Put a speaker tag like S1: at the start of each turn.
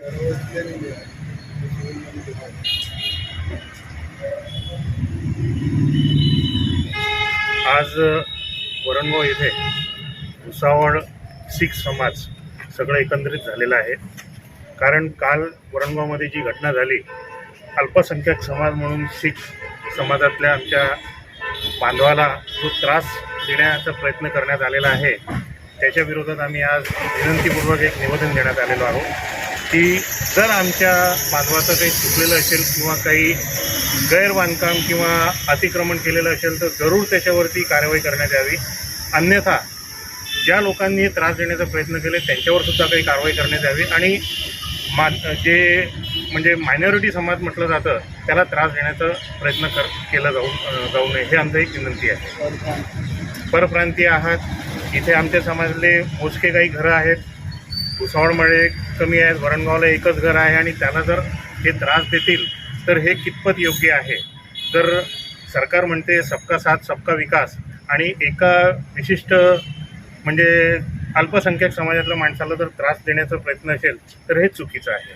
S1: आज वरणगाव येथे भुसावळ शीख समाज सगळं एकंदरीत झालेलं आहे. कारण काल वरणगावमध्ये जी घटना झाली अल्पसंख्याक समाज म्हणून शीख समाजातल्या आमच्या बांधवाला जो त्रास देण्याचा प्रयत्न करण्यात आलेला आहे. त्याच्या विरोधात आम्ही आज विनंतीपूर्वक एक निवेदन देण्यात आलेलो आहोत. की जर आमच्या बांधवाचं काही चुकलेलं असेल किंवा काही गैरबांधकाम किंवा अतिक्रमण केलेलं असेल तर जरूर त्याच्यावरती कारवाई करण्यात यावी. अन्यथा ज्या लोकांनी त्रास देण्याचा प्रयत्न केले त्यांच्यावर सुद्धा काही कारवाई करण्यात यावी. आणि मा जे म्हणजे मायनॉरिटी समाज म्हटलं जातं त्याला त्रास देण्याचा प्रयत्न कर केला जाऊ जाऊ नये. हे आमचं एक विनंती आहे. परप्रांतीय आहात. इथे आमच्या समाजातले मोजके काही घरं आहेत. भुसावळमध्ये कमी आहेत वरणगावला एकच घर आहे आणि त्याला जर हे त्रास देतील तर हे कितपत योग्य आहे? तर सरकार म्हणते सबका साथ सबका विकास आणि एका विशिष्ट म्हणजे अल्पसंख्याक समाजातल्या माणसाला जर त्रास देण्याचा प्रयत्न असेल तर हे चुकीचं आहे.